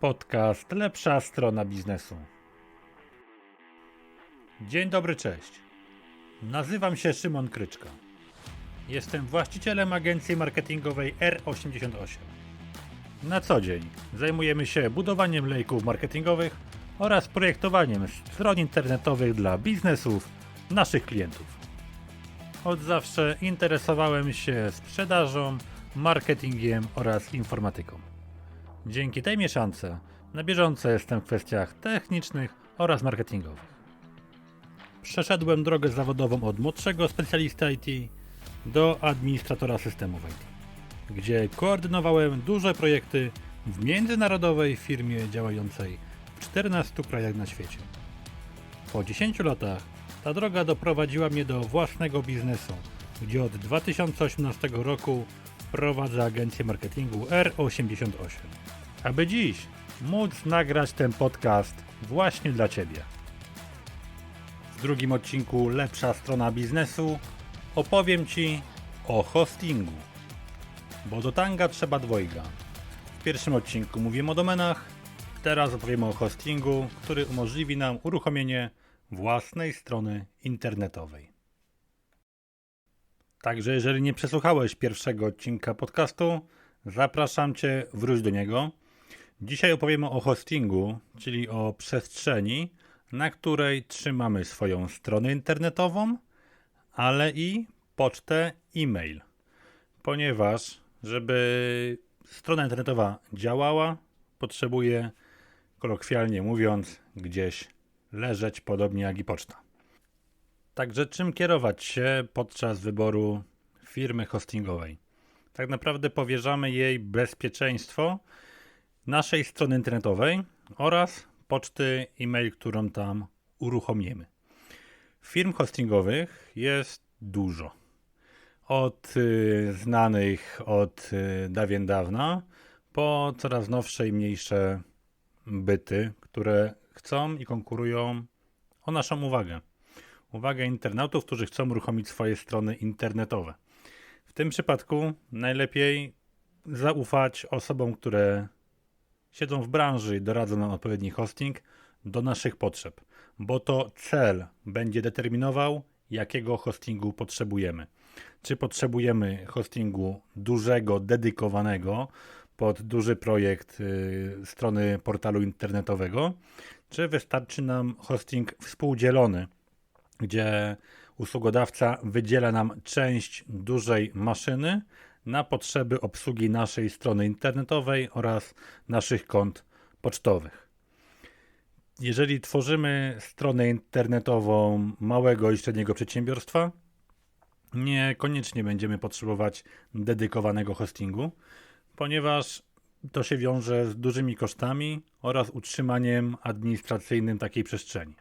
Podcast Lepsza strona biznesu. Dzień dobry, cześć. Nazywam się Szymon Kryczka. Jestem właścicielem agencji marketingowej R88. Na co dzień zajmujemy się budowaniem lejków marketingowych oraz projektowaniem stron internetowych dla biznesów naszych klientów. Od zawsze interesowałem się sprzedażą, marketingiem oraz informatyką. Dzięki tej mieszance na bieżąco jestem w kwestiach technicznych oraz marketingowych. Przeszedłem drogę zawodową od młodszego specjalisty IT do administratora systemów IT, gdzie koordynowałem duże projekty w międzynarodowej firmie działającej w 14 krajach na świecie. Po 10 latach ta droga doprowadziła mnie do własnego biznesu, gdzie od 2018 roku prowadzę agencję marketingu R88. Aby dziś móc nagrać ten podcast właśnie dla Ciebie. W drugim odcinku Lepsza strona biznesu opowiem Ci o hostingu. Bo do tanga trzeba dwojga. W pierwszym odcinku mówiłem o domenach, teraz opowiem o hostingu, który umożliwi nam uruchomienie własnej strony internetowej. Także jeżeli nie przesłuchałeś pierwszego odcinka podcastu, zapraszam Cię, wróć do niego. Dzisiaj opowiemy o hostingu, czyli o przestrzeni, na której trzymamy swoją stronę internetową, ale i pocztę e-mail. Ponieważ, żeby strona internetowa działała, potrzebuje, kolokwialnie mówiąc, gdzieś leżeć, podobnie jak i poczta. Także czym kierować się podczas wyboru firmy hostingowej? Tak naprawdę powierzamy jej bezpieczeństwo naszej strony internetowej oraz poczty e-mail, którą tam uruchomimy. Firm hostingowych jest dużo. Od y, znanych od y, dawien dawna po coraz nowsze i mniejsze byty, które chcą i konkurują o naszą uwagę. Uwagę internautów, którzy chcą uruchomić swoje strony internetowe. W tym przypadku najlepiej zaufać osobom, które siedzą w branży i doradzą nam odpowiedni hosting do naszych potrzeb, bo to cel będzie determinował, jakiego hostingu potrzebujemy. Czy potrzebujemy hostingu dużego, dedykowanego pod duży projekt y, strony portalu internetowego, czy wystarczy nam hosting współdzielony, gdzie usługodawca wydziela nam część dużej maszyny na potrzeby obsługi naszej strony internetowej oraz naszych kont pocztowych. Jeżeli tworzymy stronę internetową małego i średniego przedsiębiorstwa, niekoniecznie będziemy potrzebować dedykowanego hostingu, ponieważ to się wiąże z dużymi kosztami oraz utrzymaniem administracyjnym takiej przestrzeni.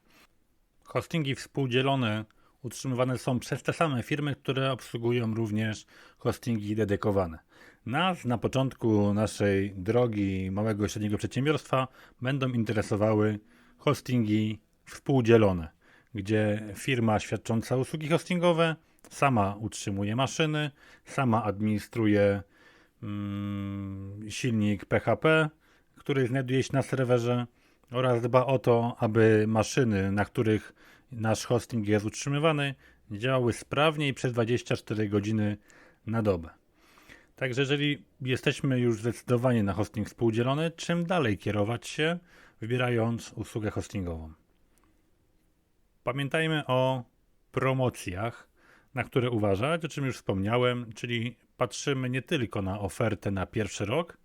Hostingi współdzielone utrzymywane są przez te same firmy, które obsługują również hostingi dedykowane. Nas na początku naszej drogi małego i średniego przedsiębiorstwa będą interesowały hostingi współdzielone, gdzie firma świadcząca usługi hostingowe sama utrzymuje maszyny, sama administruje mm, silnik PHP, który znajduje się na serwerze oraz dba o to, aby maszyny, na których nasz hosting jest utrzymywany, działały sprawnie i przez 24 godziny na dobę. Także jeżeli jesteśmy już zdecydowani na hosting współdzielony, czym dalej kierować się, wybierając usługę hostingową? Pamiętajmy o promocjach, na które uważać, o czym już wspomniałem, czyli patrzymy nie tylko na ofertę na pierwszy rok,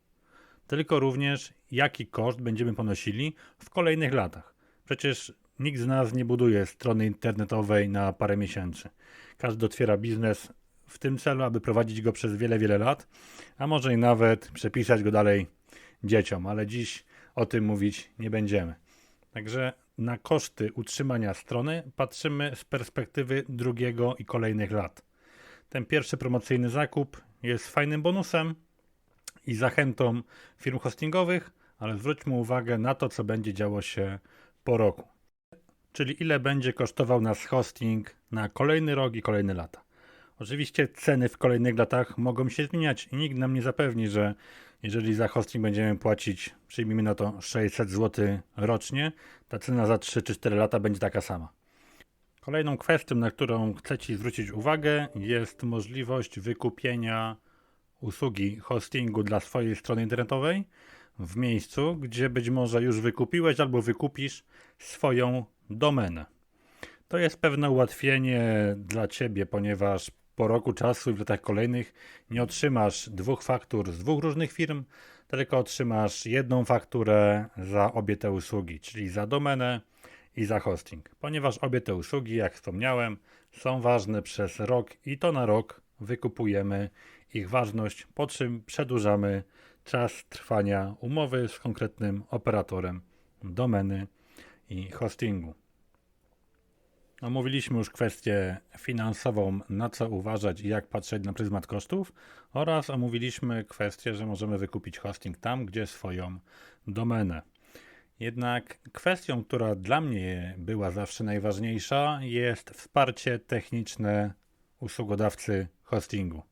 tylko również jaki koszt będziemy ponosili w kolejnych latach. Przecież nikt z nas nie buduje strony internetowej na parę miesięcy. Każdy otwiera biznes w tym celu, aby prowadzić go przez wiele, wiele lat, a może i nawet przepisać go dalej dzieciom, ale dziś o tym mówić nie będziemy. Także na koszty utrzymania strony patrzymy z perspektywy drugiego i kolejnych lat. Ten pierwszy promocyjny zakup jest fajnym bonusem i zachętą firm hostingowych, ale zwróćmy uwagę na to, co będzie działo się po roku. Czyli ile będzie kosztował nas hosting na kolejny rok i kolejne lata. Oczywiście ceny w kolejnych latach mogą się zmieniać i nikt nam nie zapewni, że Jeżeli za hosting będziemy płacić, przyjmijmy na to 600 zł rocznie, ta cena za 3 czy 4 lata będzie taka sama. Kolejną kwestią, na którą chcę Ci zwrócić uwagę, jest możliwość wykupienia usługi hostingu dla swojej strony internetowej w miejscu, gdzie być może już wykupiłeś albo wykupisz swoją domenę. To jest pewne ułatwienie dla Ciebie, ponieważ po roku czasu i w latach kolejnych nie otrzymasz dwóch faktur z dwóch różnych firm, tylko otrzymasz jedną fakturę za obie te usługi, czyli za domenę i za hosting. Ponieważ obie te usługi, jak wspomniałem, są ważne przez rok i to na rok wykupujemy ich ważność, po czym przedłużamy czas trwania umowy z konkretnym operatorem domeny i hostingu. Omówiliśmy już kwestię finansową, na co uważać i jak patrzeć na pryzmat kosztów, oraz omówiliśmy kwestię, że możemy wykupić hosting tam, gdzie swoją domenę. Jednak kwestią, która dla mnie była zawsze najważniejsza, jest wsparcie techniczne usługodawcy hostingu.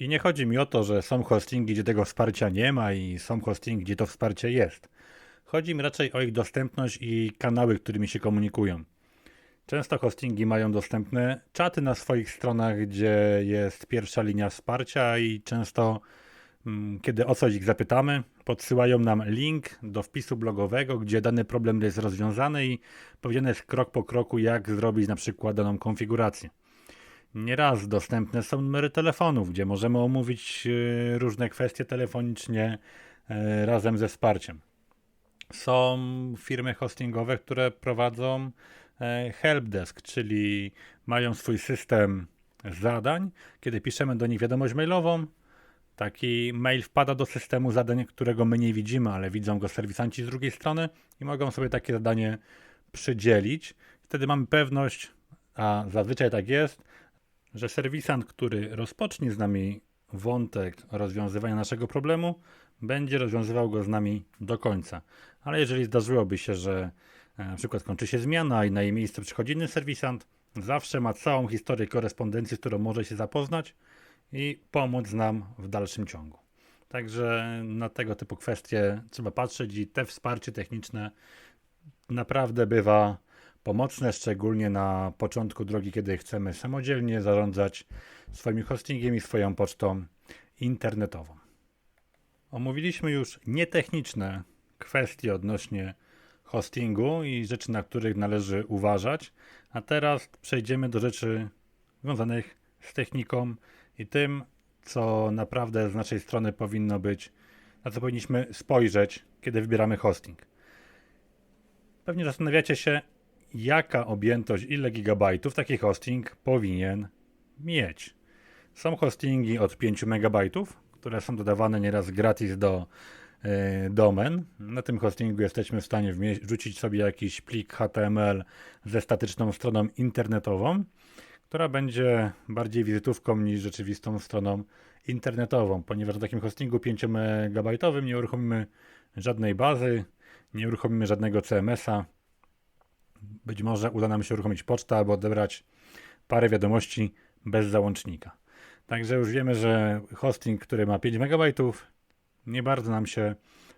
I nie chodzi mi o to, że są hostingi, gdzie tego wsparcia nie ma i są hostingi, gdzie to wsparcie jest. Chodzi mi raczej o ich dostępność i kanały, którymi się komunikują. Często hostingi mają dostępne czaty na swoich stronach, gdzie jest pierwsza linia wsparcia i często, mm, kiedy o coś ich zapytamy, podsyłają nam link do wpisu blogowego, gdzie dany problem jest rozwiązany i powiedziane jest krok po kroku, jak zrobić na przykład daną konfigurację. Nieraz dostępne są numery telefonów, gdzie możemy omówić e, różne kwestie telefonicznie e, razem ze wsparciem. Są firmy hostingowe, które prowadzą e, helpdesk, czyli mają swój system zadań. Kiedy piszemy do nich wiadomość mailową, taki mail wpada do systemu zadań, którego my nie widzimy, ale widzą go serwisanci z drugiej strony i mogą sobie takie zadanie przydzielić. Wtedy mamy pewność, a zazwyczaj tak jest, że serwisant, który rozpocznie z nami wątek rozwiązywania naszego problemu, będzie rozwiązywał go z nami do końca. Ale jeżeli zdarzyłoby się, że e, na przykład kończy się zmiana i na jej miejsce przychodzi inny serwisant, zawsze ma całą historię korespondencji, z którą może się zapoznać i pomóc nam w dalszym ciągu. Także na tego typu kwestie trzeba patrzeć i te wsparcie techniczne naprawdę bywa pomocne, szczególnie na początku drogi, kiedy chcemy samodzielnie zarządzać swoim hostingiem i swoją pocztą internetową. Omówiliśmy już nietechniczne kwestie odnośnie hostingu i rzeczy, na których należy uważać, a teraz przejdziemy do rzeczy związanych z techniką i tym, co naprawdę z naszej strony powinno być, na co powinniśmy spojrzeć, kiedy wybieramy hosting. Pewnie zastanawiacie się, jaka objętość, ile gigabajtów taki hosting powinien mieć. Są hostingi od 5 megabajtów, które są dodawane nieraz gratis do y, domen. Na tym hostingu jesteśmy w stanie wrzucić sobie jakiś plik HTML ze statyczną stroną internetową, która będzie bardziej wizytówką niż rzeczywistą stroną internetową, ponieważ na takim hostingu 5 megabajtowym nie uruchomimy żadnej bazy, nie uruchomimy żadnego CMS-a, być może uda nam się uruchomić pocztę albo odebrać parę wiadomości bez załącznika. Także już wiemy, że hosting, który ma 5 MB, nie bardzo nam się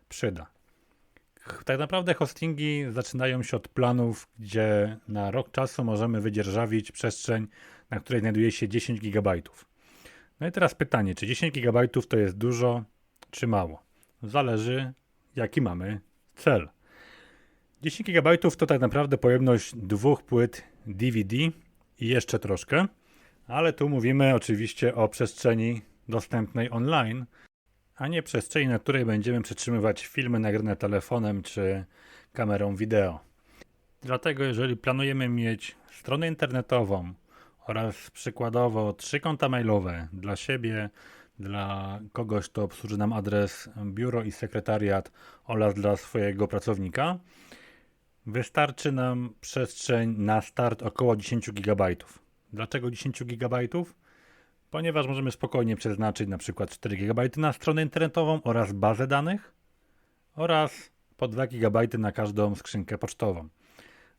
przyda. Tak naprawdę hostingi zaczynają się od planów, gdzie na rok czasu możemy wydzierżawić przestrzeń, na której znajduje się 10 GB. No i teraz pytanie, czy 10 GB to jest dużo, czy mało? Zależy, jaki mamy cel. 10 GB to tak naprawdę pojemność dwóch płyt DVD i jeszcze troszkę, ale tu mówimy oczywiście o przestrzeni dostępnej online, a nie przestrzeni, na której będziemy przetrzymywać filmy nagrane telefonem czy kamerą wideo. Dlatego, jeżeli planujemy mieć stronę internetową oraz przykładowo trzy konta mailowe dla siebie, dla kogoś, kto obsłuży nam adres biuro i sekretariat oraz dla swojego pracownika, Wystarczy nam przestrzeń na start około 10 GB. Dlaczego 10 GB? Ponieważ możemy spokojnie przeznaczyć na przykład 4 GB na stronę internetową oraz bazę danych oraz po 2 GB na każdą skrzynkę pocztową.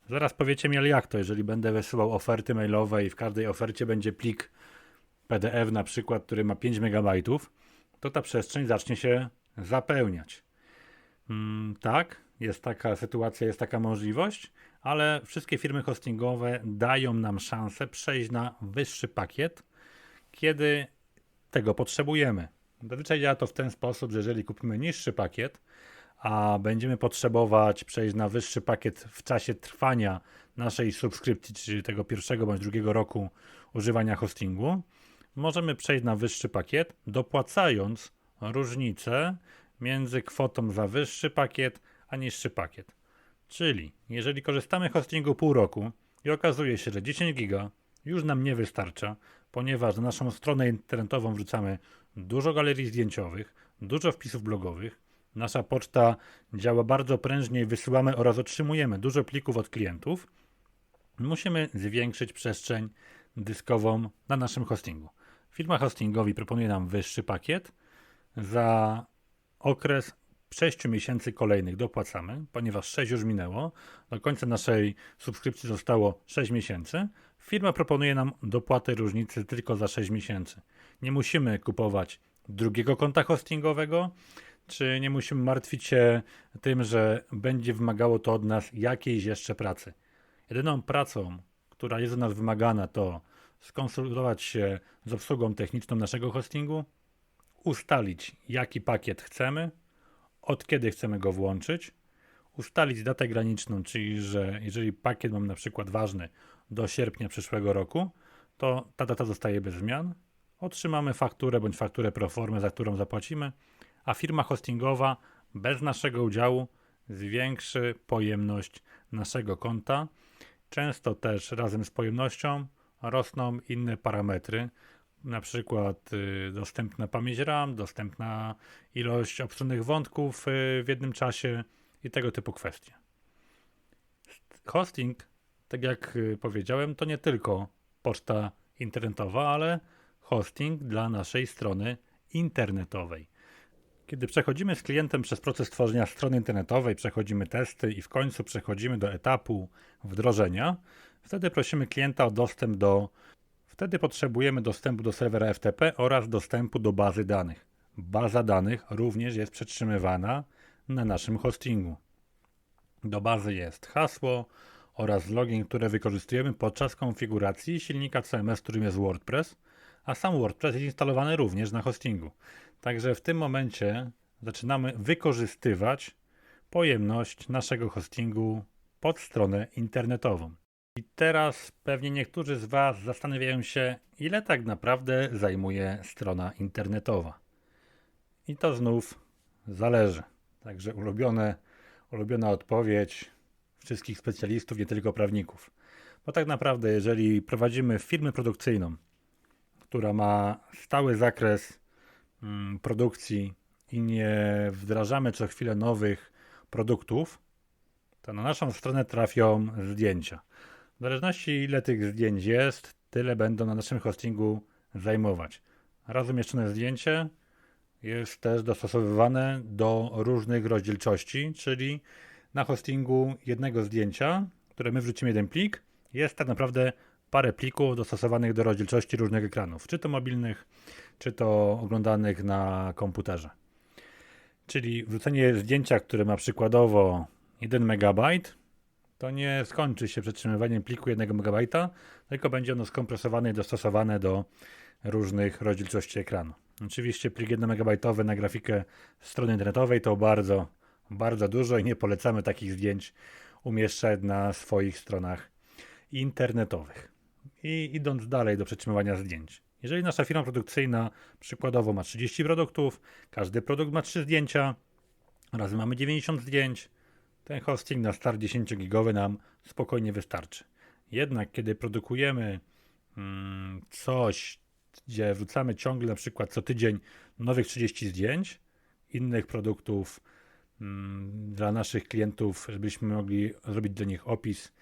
Zaraz powiecie mi, ale jak to, jeżeli będę wysyłał oferty mailowe i w każdej ofercie będzie plik PDF na przykład, który ma 5 MB, to ta przestrzeń zacznie się zapełniać. Mm, tak, jest taka sytuacja, jest taka możliwość, ale wszystkie firmy hostingowe dają nam szansę przejść na wyższy pakiet, kiedy tego potrzebujemy. Zazwyczaj działa to w ten sposób, że jeżeli kupimy niższy pakiet, a będziemy potrzebować przejść na wyższy pakiet w czasie trwania naszej subskrypcji, czyli tego pierwszego bądź drugiego roku używania hostingu, możemy przejść na wyższy pakiet, dopłacając różnicę między kwotą za wyższy pakiet a niższy pakiet. Czyli jeżeli korzystamy hostingu pół roku i okazuje się, że 10 giga już nam nie wystarcza, ponieważ na naszą stronę internetową wrzucamy dużo galerii zdjęciowych, dużo wpisów blogowych, nasza poczta działa bardzo prężnie i wysyłamy oraz otrzymujemy dużo plików od klientów, musimy zwiększyć przestrzeń dyskową na naszym hostingu. Firma hostingowi proponuje nam wyższy pakiet. Za okres 6 miesięcy kolejnych dopłacamy, ponieważ 6 już minęło. Do końca naszej subskrypcji zostało 6 miesięcy. Firma proponuje nam dopłatę różnicy tylko za 6 miesięcy. Nie musimy kupować drugiego konta hostingowego, czy nie musimy martwić się tym, że będzie wymagało to od nas jakiejś jeszcze pracy. Jedyną pracą, która jest od nas wymagana, to skonsultować się z obsługą techniczną naszego hostingu, ustalić jaki pakiet chcemy, od kiedy chcemy go włączyć, ustalić datę graniczną, czyli że jeżeli pakiet mam na przykład ważny do sierpnia przyszłego roku, to ta data zostaje bez zmian. Otrzymamy fakturę bądź fakturę pro formy, za którą zapłacimy, a firma hostingowa bez naszego udziału zwiększy pojemność naszego konta. Często też razem z pojemnością rosną inne parametry, na przykład y, dostępna pamięć RAM, dostępna ilość obsłużonych wątków y, w jednym czasie i tego typu kwestie. Hosting, tak jak y, powiedziałem, to nie tylko poczta internetowa, ale hosting dla naszej strony internetowej. Kiedy przechodzimy z klientem przez proces tworzenia strony internetowej, przechodzimy testy i w końcu przechodzimy do etapu wdrożenia, wtedy prosimy klienta o dostęp do Wtedy potrzebujemy dostępu do serwera FTP oraz dostępu do bazy danych. Baza danych również jest przetrzymywana na naszym hostingu. Do bazy jest hasło oraz login, które wykorzystujemy podczas konfiguracji silnika CMS, którym jest WordPress, a sam WordPress jest instalowany również na hostingu. Także w tym momencie zaczynamy wykorzystywać pojemność naszego hostingu pod stronę internetową. I teraz pewnie niektórzy z Was zastanawiają się, ile tak naprawdę zajmuje strona internetowa. I to znów zależy. Także ulubione, ulubiona odpowiedź wszystkich specjalistów, nie tylko prawników. Bo tak naprawdę, jeżeli prowadzimy firmę produkcyjną, która ma stały zakres mm, produkcji i nie wdrażamy co chwilę nowych produktów, to na naszą stronę trafią zdjęcia. W zależności ile tych zdjęć jest, tyle będą na naszym hostingu zajmować. Raz umieszczone zdjęcie jest też dostosowywane do różnych rozdzielczości, czyli na hostingu jednego zdjęcia, które my wrzucimy jeden plik, jest tak naprawdę parę plików dostosowanych do rozdzielczości różnych ekranów, czy to mobilnych, czy to oglądanych na komputerze. Czyli wrzucenie zdjęcia, które ma przykładowo 1 MB, to nie skończy się przetrzymywaniem pliku 1 MB, tylko będzie ono skompresowane i dostosowane do różnych rozdzielczości ekranu. Oczywiście plik 1 MB na grafikę strony internetowej to bardzo, bardzo dużo i nie polecamy takich zdjęć umieszczać na swoich stronach internetowych. I idąc dalej do przetrzymywania zdjęć. Jeżeli nasza firma produkcyjna przykładowo ma 30 produktów, każdy produkt ma 3 zdjęcia, razem mamy 90 zdjęć, ten hosting na start 10 gigowy nam spokojnie wystarczy. Jednak kiedy produkujemy mm, coś, gdzie wrzucamy ciągle na przykład co tydzień nowych 30 zdjęć, innych produktów mm, dla naszych klientów, żebyśmy mogli zrobić do nich opis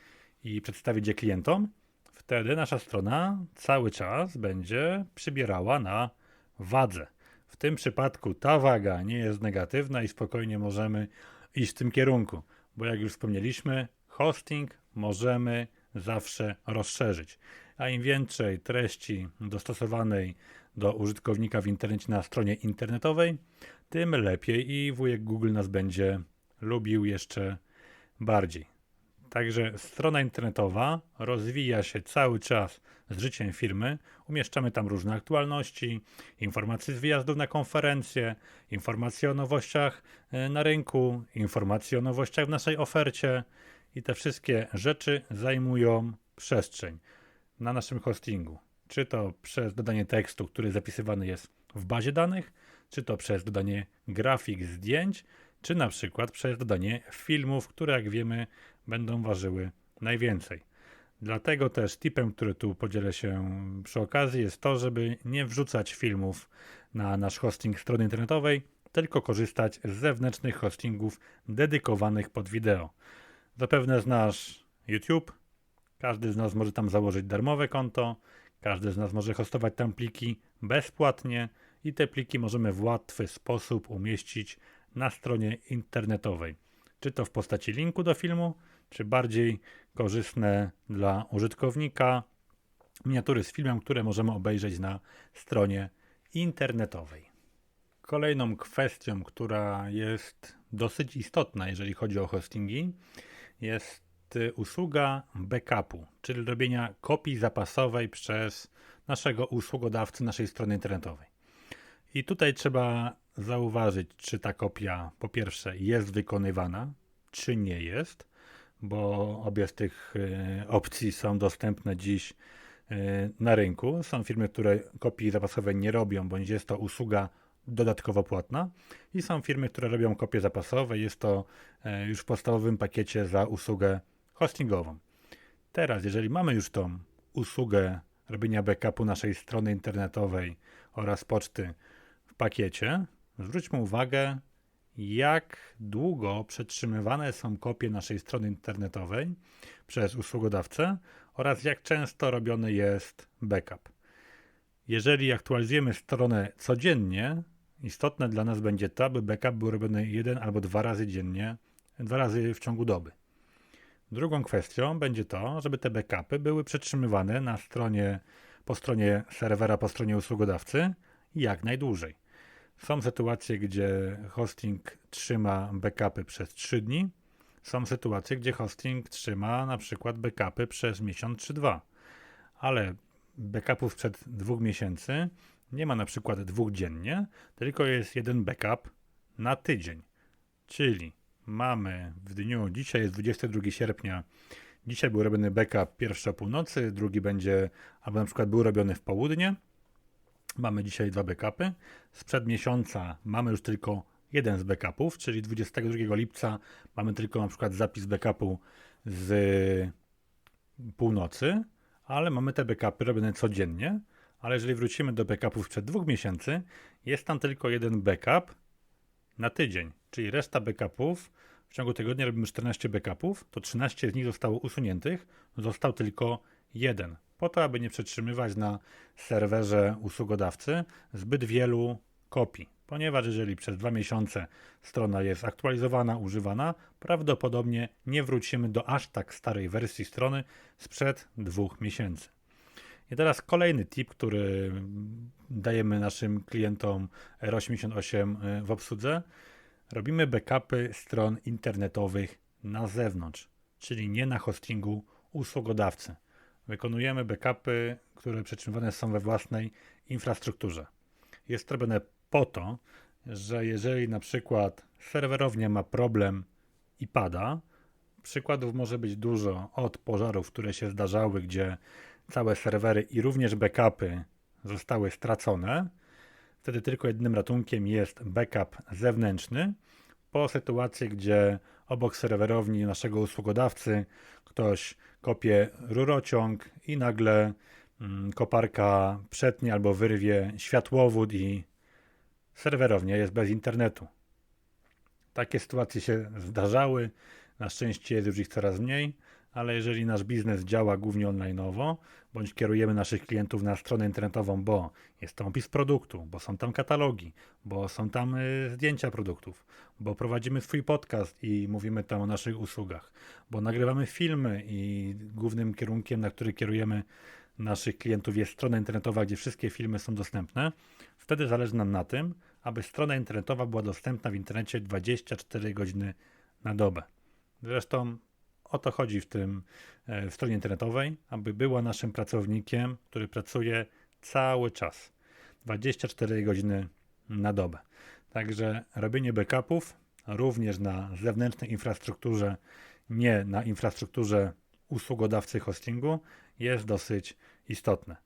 i przedstawić je klientom, wtedy nasza strona cały czas będzie przybierała na wadze. W tym przypadku ta waga nie jest negatywna i spokojnie możemy iść w tym kierunku, bo jak już wspomnieliśmy, hosting możemy zawsze rozszerzyć. A im więcej treści dostosowanej do użytkownika w internecie na stronie internetowej, tym lepiej i wujek Google nas będzie lubił jeszcze bardziej. Także strona internetowa rozwija się cały czas z życiem firmy. Umieszczamy tam różne aktualności, informacje z wyjazdów na konferencje, informacje o nowościach e, na rynku, informacje o nowościach w naszej ofercie i te wszystkie rzeczy zajmują przestrzeń na naszym hostingu. Czy to przez dodanie tekstu, który zapisywany jest w bazie danych, czy to przez dodanie grafik, zdjęć, czy na przykład przez dodanie filmów, które jak wiemy będą ważyły najwięcej. Dlatego też tipem, który tu podzielę się przy okazji, jest to, żeby nie wrzucać filmów na nasz hosting strony internetowej, tylko korzystać z zewnętrznych hostingów dedykowanych pod wideo. Zapewne znasz YouTube, każdy z nas może tam założyć darmowe konto, każdy z nas może hostować tam pliki bezpłatnie i te pliki możemy w łatwy sposób umieścić na stronie internetowej. Czy to w postaci linku do filmu, czy bardziej korzystne dla użytkownika miniatury z filmem, które możemy obejrzeć na stronie internetowej. Kolejną kwestią, która jest dosyć istotna, jeżeli chodzi o hostingi, jest usługa backupu, czyli robienia kopii zapasowej przez naszego usługodawcy naszej strony internetowej. I tutaj trzeba zauważyć, czy ta kopia po pierwsze jest wykonywana, czy nie jest, bo obie z tych e, opcji są dostępne dziś e, na rynku. Są firmy, które kopii zapasowej nie robią, bądź jest to usługa dodatkowo płatna i są firmy, które robią kopie zapasowe. Jest to e, już w podstawowym pakiecie za usługę hostingową. Teraz, jeżeli mamy już tą usługę robienia backupu naszej strony internetowej oraz poczty w pakiecie, zwróćmy uwagę, jak długo przetrzymywane są kopie naszej strony internetowej przez usługodawcę oraz jak często robiony jest backup. Jeżeli aktualizujemy stronę codziennie, istotne dla nas będzie to, aby backup był robiony jeden albo dwa razy dziennie, dwa razy w ciągu doby. Drugą kwestią będzie to, żeby te backupy były przetrzymywane na stronie, po stronie serwera, po stronie usługodawcy jak najdłużej. Są sytuacje, gdzie hosting trzyma backupy przez 3 dni. Są sytuacje, gdzie hosting trzyma na przykład backupy przez miesiąc czy dwa. Ale backupów przed dwóch miesięcy nie ma na przykład dwóch dziennie, tylko jest jeden backup na tydzień. Czyli mamy w dniu, dzisiaj jest 22 sierpnia, dzisiaj był robiony backup pierwszy o północy, drugi będzie, albo na przykład był robiony w południe, Mamy dzisiaj dwa backupy. Sprzed miesiąca mamy już tylko jeden z backupów, czyli 22 lipca mamy tylko na przykład zapis backupu z północy, ale mamy te backupy robione codziennie. Ale jeżeli wrócimy do backupów sprzed dwóch miesięcy, jest tam tylko jeden backup na tydzień, czyli reszta backupów w ciągu tygodnia robimy 14 backupów, to 13 z nich zostało usuniętych, został tylko jeden po to, aby nie przetrzymywać na serwerze usługodawcy zbyt wielu kopii. Ponieważ jeżeli przez dwa miesiące strona jest aktualizowana, używana, prawdopodobnie nie wrócimy do aż tak starej wersji strony sprzed dwóch miesięcy. I teraz kolejny tip, który dajemy naszym klientom R88 w obsłudze. Robimy backupy stron internetowych na zewnątrz, czyli nie na hostingu usługodawcy. Wykonujemy backupy, które przetrzymywane są we własnej infrastrukturze. Jest to robione po to, że jeżeli na przykład serwerownia ma problem i pada, przykładów może być dużo od pożarów, które się zdarzały, gdzie całe serwery i również backupy zostały stracone. Wtedy tylko jednym ratunkiem jest backup zewnętrzny. Po sytuacji, gdzie obok serwerowni naszego usługodawcy ktoś kopie rurociąg i nagle mm, koparka przetnie albo wyrwie światłowód i serwerownia jest bez internetu. Takie sytuacje się zdarzały. Na szczęście jest już ich coraz mniej ale jeżeli nasz biznes działa głównie online'owo, bądź kierujemy naszych klientów na stronę internetową, bo jest tam opis produktu, bo są tam katalogi, bo są tam y, zdjęcia produktów, bo prowadzimy swój podcast i mówimy tam o naszych usługach, bo nagrywamy filmy i głównym kierunkiem, na który kierujemy naszych klientów jest strona internetowa, gdzie wszystkie filmy są dostępne, wtedy zależy nam na tym, aby strona internetowa była dostępna w internecie 24 godziny na dobę. Zresztą o to chodzi w tym e, w stronie internetowej, aby była naszym pracownikiem, który pracuje cały czas. 24 godziny na dobę. Także robienie backupów również na zewnętrznej infrastrukturze, nie na infrastrukturze usługodawcy hostingu, jest dosyć istotne.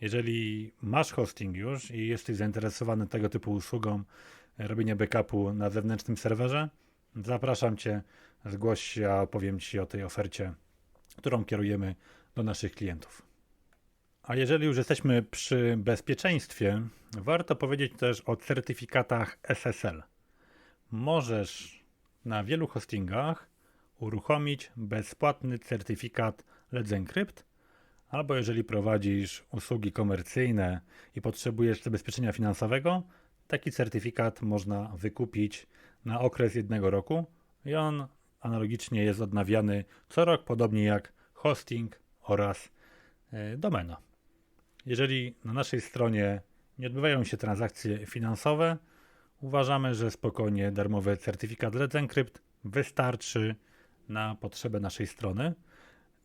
Jeżeli masz hosting już i jesteś zainteresowany tego typu usługą, robienie backupu na zewnętrznym serwerze, zapraszam Cię, zgłoś się, a opowiem Ci o tej ofercie, którą kierujemy do naszych klientów. A jeżeli już jesteśmy przy bezpieczeństwie, warto powiedzieć też o certyfikatach SSL. Możesz na wielu hostingach uruchomić bezpłatny certyfikat Let's Encrypt, albo jeżeli prowadzisz usługi komercyjne i potrzebujesz zabezpieczenia finansowego, taki certyfikat można wykupić na okres jednego roku i on analogicznie jest odnawiany co rok, podobnie jak hosting oraz e, domena. Jeżeli na naszej stronie nie odbywają się transakcje finansowe, uważamy, że spokojnie darmowy certyfikat Let's Encrypt wystarczy na potrzebę naszej strony.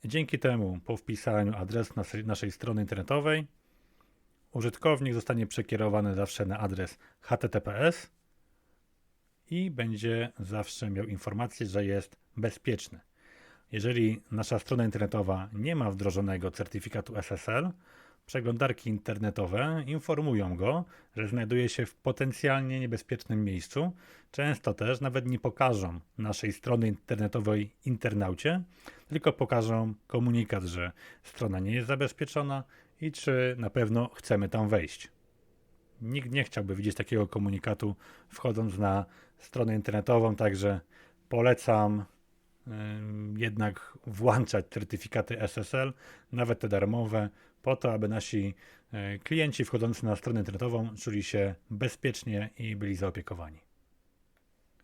Dzięki temu po wpisaniu adresu naszej strony internetowej użytkownik zostanie przekierowany zawsze na adres https i będzie zawsze miał informację, że jest bezpieczny. Jeżeli nasza strona internetowa nie ma wdrożonego certyfikatu SSL, Przeglądarki internetowe informują go, że znajduje się w potencjalnie niebezpiecznym miejscu. Często też nawet nie pokażą naszej strony internetowej internaucie, tylko pokażą komunikat, że strona nie jest zabezpieczona i czy na pewno chcemy tam wejść. Nikt nie chciałby widzieć takiego komunikatu wchodząc na stronę internetową, także polecam jednak włączać certyfikaty SSL, nawet te darmowe, po to, aby nasi e, klienci wchodzący na stronę internetową czuli się bezpiecznie i byli zaopiekowani.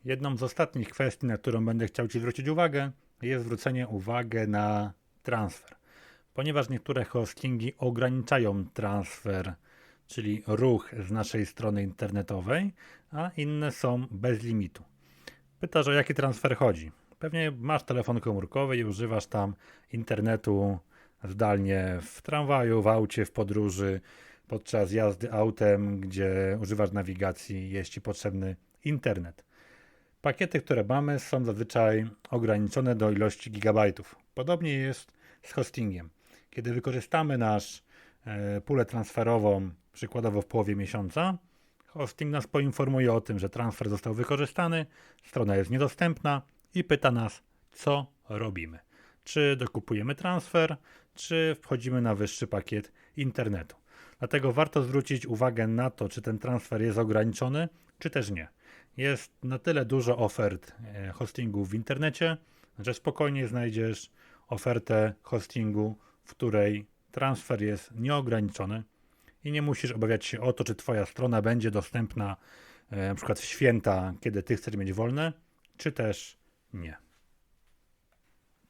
Jedną z ostatnich kwestii, na którą będę chciał Ci zwrócić uwagę, jest zwrócenie uwagi na transfer. Ponieważ niektóre hostingi ograniczają transfer, czyli ruch z naszej strony internetowej, a inne są bez limitu. Pytasz o jaki transfer chodzi? Pewnie masz telefon komórkowy i używasz tam internetu zdalnie w tramwaju, w aucie, w podróży, podczas jazdy autem, gdzie używasz nawigacji, jest Ci potrzebny internet. Pakiety, które mamy, są zazwyczaj ograniczone do ilości gigabajtów. Podobnie jest z hostingiem. Kiedy wykorzystamy nasz e, pulę transferową, przykładowo w połowie miesiąca, hosting nas poinformuje o tym, że transfer został wykorzystany, strona jest niedostępna i pyta nas, co robimy. Czy dokupujemy transfer, czy wchodzimy na wyższy pakiet internetu. Dlatego warto zwrócić uwagę na to, czy ten transfer jest ograniczony, czy też nie. Jest na tyle dużo ofert e, hostingu w internecie, że spokojnie znajdziesz ofertę hostingu, w której transfer jest nieograniczony i nie musisz obawiać się o to, czy Twoja strona będzie dostępna e, na przykład w święta, kiedy Ty chcesz mieć wolne, czy też nie.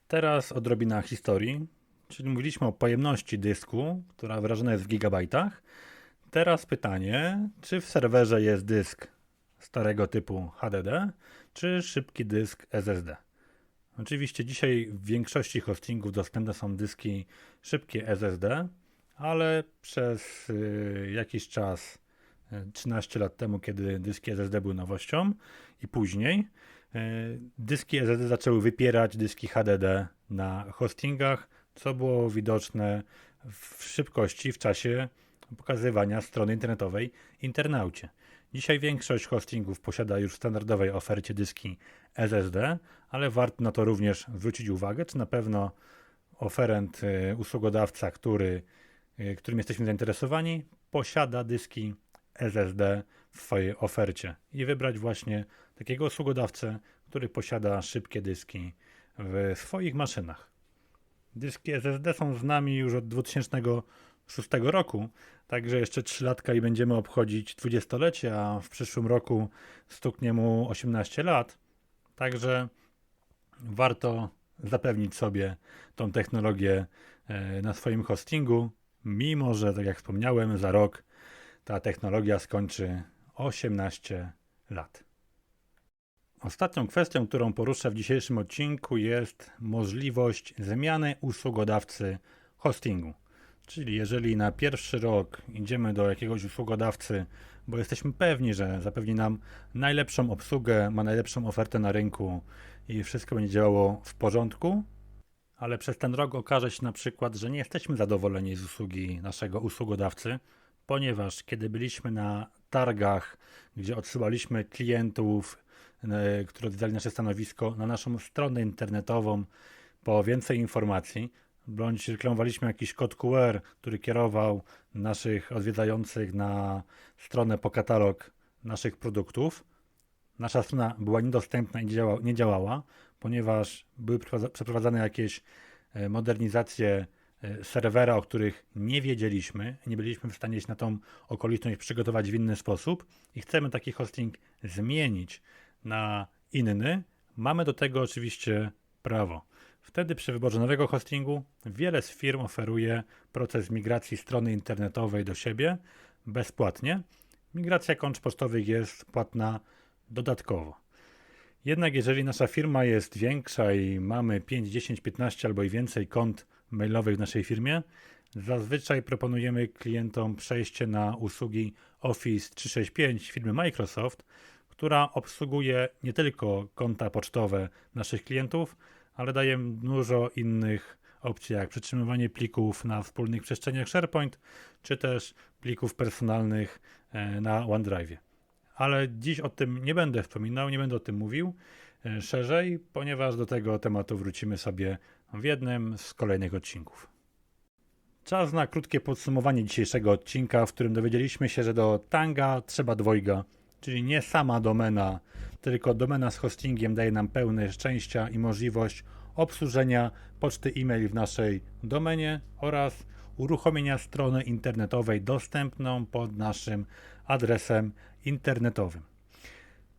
Teraz odrobina historii. Czyli mówiliśmy o pojemności dysku, która wyrażona jest w gigabajtach. Teraz pytanie, czy w serwerze jest dysk starego typu HDD, czy szybki dysk SSD? Oczywiście dzisiaj w większości hostingów dostępne są dyski szybkie SSD, ale przez y, jakiś czas, 13 y, lat temu, kiedy dyski SSD były nowością i później, y, dyski SSD zaczęły wypierać dyski HDD na hostingach, co było widoczne w szybkości w czasie pokazywania strony internetowej internaucie. Dzisiaj większość hostingów posiada już w standardowej ofercie dyski SSD, ale warto na to również zwrócić uwagę, czy na pewno oferent, usługodawca, który, którym jesteśmy zainteresowani, posiada dyski SSD w swojej ofercie i wybrać właśnie takiego usługodawcę, który posiada szybkie dyski w swoich maszynach. Dyski SSD są z nami już od 2006 roku, także jeszcze 3 latka i będziemy obchodzić 20-lecie, a w przyszłym roku stuknie mu 18 lat. Także warto zapewnić sobie tą technologię e, na swoim hostingu, mimo że, tak jak wspomniałem, za rok ta technologia skończy 18 lat. Ostatnią kwestią, którą poruszę w dzisiejszym odcinku jest możliwość zmiany usługodawcy hostingu. Czyli jeżeli na pierwszy rok idziemy do jakiegoś usługodawcy, bo jesteśmy pewni, że zapewni nam najlepszą obsługę, ma najlepszą ofertę na rynku i wszystko będzie działało w porządku, ale przez ten rok okaże się na przykład, że nie jesteśmy zadowoleni z usługi naszego usługodawcy, ponieważ kiedy byliśmy na targach, gdzie odsyłaliśmy klientów, e, którzy oddali nasze stanowisko na naszą stronę internetową po więcej informacji, bądź reklamowaliśmy jakiś kod QR, który kierował naszych odwiedzających na stronę po katalog naszych produktów, nasza strona była niedostępna i nie działała, ponieważ były przeprowadzane jakieś e, modernizacje e, serwera, o których nie wiedzieliśmy, nie byliśmy w stanie się na tą okoliczność przygotować w inny sposób i chcemy taki hosting zmienić na inny, mamy do tego oczywiście prawo. Wtedy przy wyborze nowego hostingu wiele z firm oferuje proces migracji strony internetowej do siebie bezpłatnie. Migracja kont pocztowych jest płatna dodatkowo. Jednak jeżeli nasza firma jest większa i mamy 5, 10, 15 albo i więcej kont mailowych w naszej firmie, zazwyczaj proponujemy klientom przejście na usługi Office 365 firmy Microsoft, która obsługuje nie tylko konta pocztowe naszych klientów, ale daje dużo innych opcji, jak przetrzymywanie plików na wspólnych przestrzeniach SharePoint, czy też plików personalnych e, na OneDrive. Ale dziś o tym nie będę wspominał, nie będę o tym mówił e, szerzej, ponieważ do tego tematu wrócimy sobie w jednym z kolejnych odcinków. Czas na krótkie podsumowanie dzisiejszego odcinka, w którym dowiedzieliśmy się, że do Tanga trzeba dwojga, czyli nie sama domena tylko domena z hostingiem daje nam pełne szczęścia i możliwość obsłużenia poczty e-mail w naszej domenie oraz uruchomienia strony internetowej dostępną pod naszym adresem internetowym.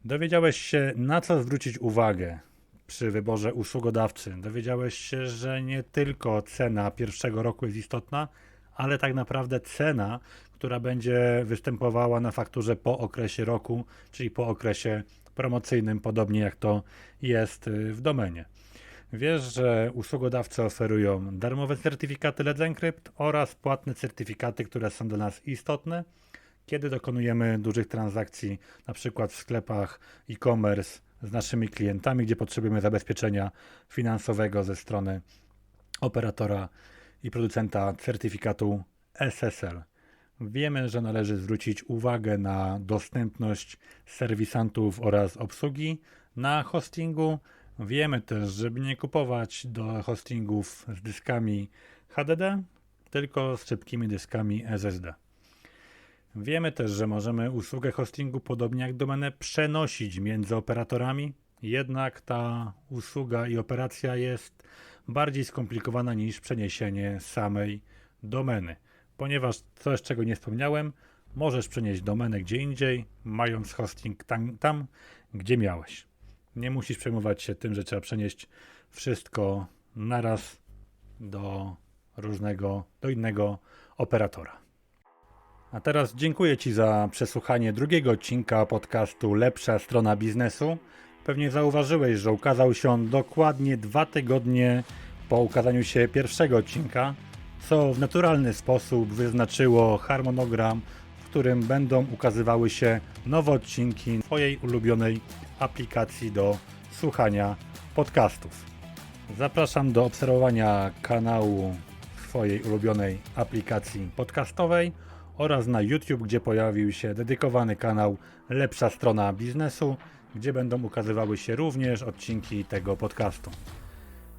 Dowiedziałeś się, na co zwrócić uwagę przy wyborze usługodawcy. Dowiedziałeś się, że nie tylko cena pierwszego roku jest istotna, ale tak naprawdę cena, która będzie występowała na fakturze po okresie roku, czyli po okresie promocyjnym, podobnie jak to jest y, w domenie. Wiesz, że usługodawcy oferują darmowe certyfikaty Let's Encrypt oraz płatne certyfikaty, które są dla nas istotne, kiedy dokonujemy dużych transakcji, na przykład w sklepach e-commerce z naszymi klientami, gdzie potrzebujemy zabezpieczenia finansowego ze strony operatora i producenta certyfikatu SSL. Wiemy, że należy zwrócić uwagę na dostępność serwisantów oraz obsługi na hostingu. Wiemy też, żeby nie kupować do hostingów z dyskami HDD, tylko z szybkimi dyskami SSD. Wiemy też, że możemy usługę hostingu, podobnie jak domenę, przenosić między operatorami, jednak ta usługa i operacja jest bardziej skomplikowana niż przeniesienie samej domeny ponieważ coś, czego nie wspomniałem, możesz przenieść domenę gdzie indziej, mając hosting tam, tam, gdzie miałeś. Nie musisz przejmować się tym, że trzeba przenieść wszystko naraz do różnego, do innego operatora. A teraz dziękuję Ci za przesłuchanie drugiego odcinka podcastu Lepsza strona biznesu. Pewnie zauważyłeś, że ukazał się on dokładnie dwa tygodnie po ukazaniu się pierwszego odcinka co w naturalny sposób wyznaczyło harmonogram, w którym będą ukazywały się nowe odcinki Twojej ulubionej aplikacji do słuchania podcastów. Zapraszam do obserwowania kanału swojej ulubionej aplikacji podcastowej oraz na YouTube, gdzie pojawił się dedykowany kanał Lepsza Strona Biznesu, gdzie będą ukazywały się również odcinki tego podcastu.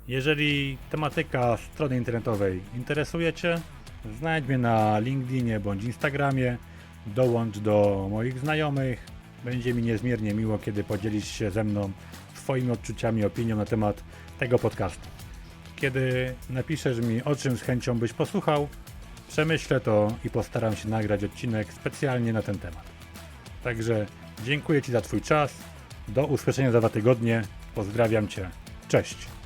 Jeżeli tematyka strony internetowej interesuje Cię, znajdź mnie na LinkedInie bądź Instagramie, dołącz do moich znajomych. Będzie mi niezmiernie miło, kiedy podzielisz się ze mną swoimi odczuciami, opinią na temat tego podcastu. Kiedy napiszesz mi, o czym z chęcią byś posłuchał, przemyślę to i postaram się nagrać odcinek specjalnie na ten temat. Także dziękuję Ci za Twój czas. Do usłyszenia za dwa tygodnie. Pozdrawiam Cię. Cześć.